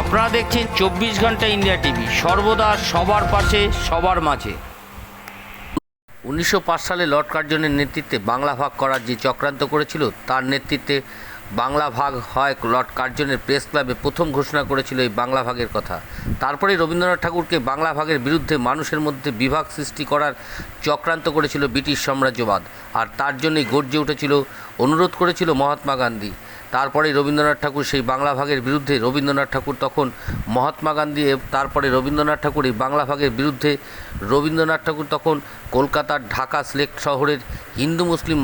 আপনারা দেখছেন চব্বিশ ঘণ্টা ইন্ডিয়া টিভি, সর্বদা সবার পাশে, সবার মাঝে। উনিশশো পাঁচ সালে লর্ড কার্জনের নেতৃত্বে বাংলা ভাগ করার যে চক্রান্ত করেছিল, তার নেতৃত্বে বাংলা ভাগ হয় লর্ড কার্জনের প্রেস ক্লাবে প্রথম ঘোষণা করেছিল এই বাংলা ভাগের কথা। তারপরে রবীন্দ্রনাথ ঠাকুরকে বাংলা ভাগের বিরুদ্ধে মানুষের মধ্যে বিভাগ সৃষ্টি করার চক্রান্ত করেছিল ব্রিটিশ সাম্রাজ্যবাদ। আর তার জন্যই গর্জে উঠেছিল, অনুরোধ করেছিল মহাত্মা গান্ধী তারপরে রবীন্দ্রনাথ ঠাকুর সেই বাংলা ভাগের বিরুদ্ধে, রবীন্দ্রনাথ ঠাকুর তখন মহাত্মা গান্ধী তারপরে রবীন্দ্রনাথ ঠাকুর এই বাংলা ভাগের বিরুদ্ধে, রবীন্দ্রনাথ ঠাকুর তখন কলকাতার ঢাকা সিলেক্ট শহরের হিন্দু মুসলিম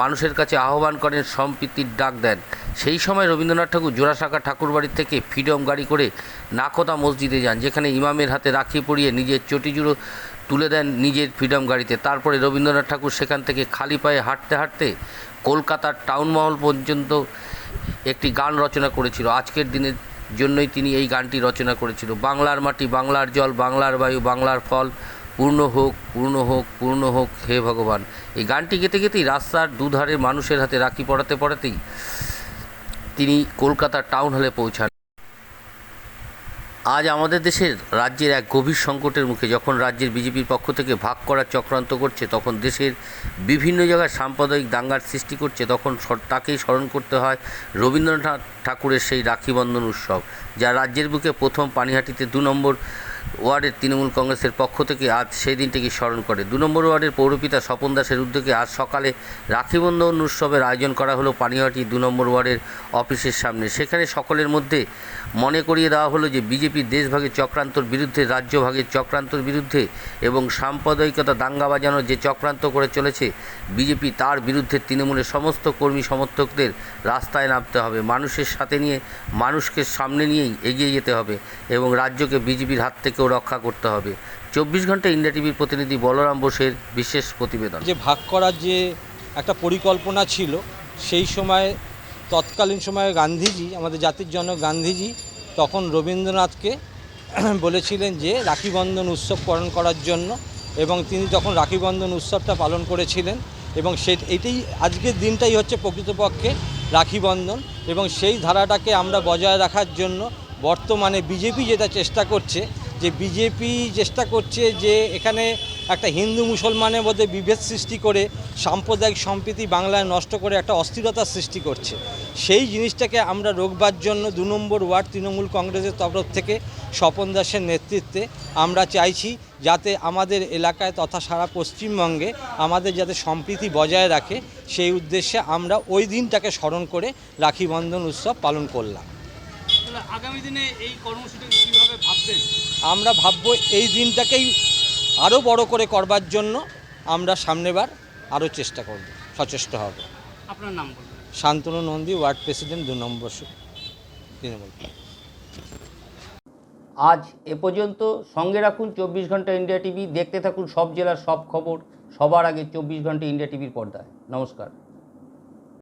মানুষের কাছে আহ্বান করেন, সম্প্রীতির ডাক দেন। সেই সময় রবীন্দ্রনাথ ঠাকুর জোড়াসাঁকা ঠাকুরবাড়ি থেকে ফ্রিডম গাড়ি করে নাকোদা মসজিদে যান, যেখানে ইমামের হাতে রাখি পরিয়ে নিজের চটিজুড়ো তুলে দেন নিজের ফ্রিডম গাড়িতে। তারপরে রবীন্দ্রনাথ ঠাকুর সেখান থেকে খালি পায়ে হাঁটতে হাঁটতে কলকাতার টাউন মহল পর্যন্ত একটি গান রচনা করেছিল। আজকের দিনের জন্যই তিনি এই গানটি রচনা করেছিল। বাংলার মাটি, বাংলার জল, বাংলার বায়ু, বাংলার ফল, পূর্ণ হোক পূর্ণ হোক পূর্ণ হোক, হে ভগবান। এই গানটি গেতে গেতেই রাস্তার দুধারে মানুষের হাতে রাখি পড়াতে পড়াতেই তিনি কলকাতার টাউন হলে পৌঁছান। আজ আমাদের দেশের রাজ্যের এক গভীর সংকটের মুখে যখন রাজ্যের বিজেপির পক্ষ থেকে ভাগ করার চক্রান্ত করছে, তখন দেশের বিভিন্ন জায়গায় সাম্প্রদায়িক দাঙ্গার সৃষ্টি করছে, তখন তাকেই স্মরণ করতে হয় রবীন্দ্রনাথ ঠাকুরের সেই রাখিবন্ধন উৎসব, যা রাজ্যের বুকে প্রথম পানিহাটিতে দু নম্বর ওয়ার্ডের তৃণমূল কংগ্রেসের পক্ষ থেকে আজ সেই দিনটিকে স্মরণ করে। দু নম্বর ওয়ার্ডের পৌরপিতা স্বপন দাসের উদ্যোগে আজ সকালে রাখিবন্ধন উৎসবের আয়োজন করা হলো পানিহাটি দু নম্বর ওয়ার্ডের অফিসের সামনে। সেখানে সকলের মধ্যে মনে করিয়ে দেওয়া হলো যে বিজেপির দেশভাগের চক্রান্তর বিরুদ্ধে রাজ্যভাগের চক্রান্তর বিরুদ্ধে এবং সাম্প্রদায়িকতা দাঙ্গা বাজানোর যে চক্রান্ত করে চলেছে, বিজেপি তার বিরুদ্ধে তৃণমূলের সমস্ত কর্মী সমর্থকদের রাস্তায় নামতে হবে। মানুষের সাথে নিয়ে, মানুষকে সামনে নিয়েই এগিয়ে যেতে হবে এবং রাজ্যকে বিজেপির হাত থেকেও রক্ষা করতে হবে। চব্বিশ ঘণ্টা ইন্ডিয়া টিভির প্রতিনিধি বলরাম বোসের বিশেষ প্রতিবেদন। যে ভাগ করার যে একটা পরিকল্পনা ছিল, সেই সময়, তৎকালীন সময়ে গান্ধীজি, আমাদের জাতির জনক গান্ধীজি, তখন রবীন্দ্রনাথকে বলেছিলেন যে রাখি বন্ধন উৎসব পালন করার জন্য এবং তিনি তখন রাখি বন্ধন উৎসবটা পালন করেছিলেন এবং সে, এটাই আজকের দিনটাই হচ্ছে প্রকৃতপক্ষে রাখি বন্ধন এবং সেই ধারাটাকে আমরা বজায় রাখার জন্য বর্তমানে বিজেপি যেটা চেষ্টা করছে যে বিজেপি চেষ্টা করছে যে এখানে একটা হিন্দু মুসলমানের মধ্যে বিভেদ সৃষ্টি করে সাম্প্রদায়িক সম্প্রীতি বাংলায় নষ্ট করে একটা অস্থিরতার সৃষ্টি করছে। সেই জিনিসটাকে আমরা রোগবার জন্য দু নম্বর ওয়ার্ড তৃণমূল কংগ্রেসের তরফ থেকে স্বপন দাসের নেতৃত্বে আমরা চাইছি যাতে আমাদের এলাকায় তথা সারা পশ্চিমবঙ্গে আমাদের যাতে সম্প্রীতি বজায় রাখে, সেই উদ্দেশ্যে আমরা ওই দিনটাকে স্মরণ করে রাখি বন্ধন উৎসব পালন করলাম। আগামী দিনে এই কীভাবে ভাববেন? আমরা ভাববো এই দিনটাকেই আরও বড় করে করবার জন্য আমরা সামনেবার আরও চেষ্টা করব সচেষ্ট হব। আপনার নাম বলুন। শান্তনু নন্দী ওয়ার্ড প্রেসিডেন্ট দু নম্বর সু- তৃণমূল আজ এ পর্যন্ত সঙ্গে রাখুন চব্বিশ ঘণ্টা ইন্ডিয়া টিভি দেখতে থাকুন সব জেলার সব খবর সবার আগে চব্বিশ ঘণ্টা ইন্ডিয়া টিভির পর্দায়। নমস্কার।